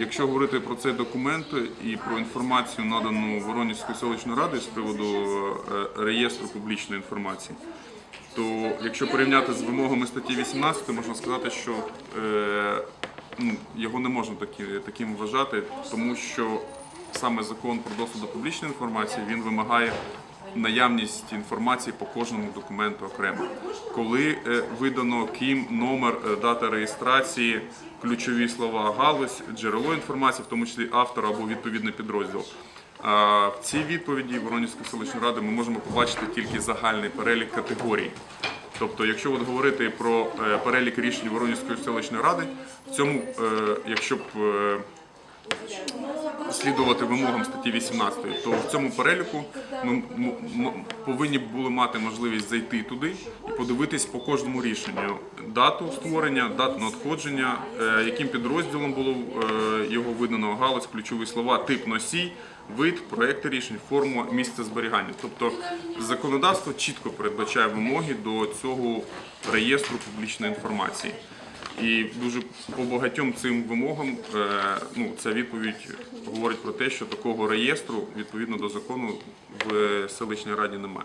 Якщо говорити про цей документ і про інформацію, надану Воронівською селищною радою з приводу е, реєстру публічної інформації, то якщо порівняти з вимогами статті 18, можна сказати, що е, ну, його не можна таким вважати, тому що саме закон про доступ до публічної інформації він вимагає наявність інформації по кожному документу окремо. Коли е, видано ким, номер, е, дата реєстрації, ключові слова, галузь, джерело інформації, в тому числі автор або відповідний підрозділ. В цій відповіді Воронівської селищної ради ми можемо побачити тільки загальний перелік категорій. Тобто, якщо от говорити про е, перелік рішень Воронівської селищної ради, в цьому, якщо б слідувати вимогам статті 18, то в цьому переліку ми повинні були мати можливість зайти туди і подивитись по кожному рішенню дату створення, дату надходження, е, яким підрозділом було е, його видано, галузь, ключові слова, тип носій, вид, проекти рішень, форму, місце зберігання. Тобто законодавство чітко передбачає вимоги до цього реєстру публічної інформації. І дуже по багатьом цим вимогам е, ну, ця відповідь говорить про те, що такого реєстру відповідно до закону в селищній раді немає.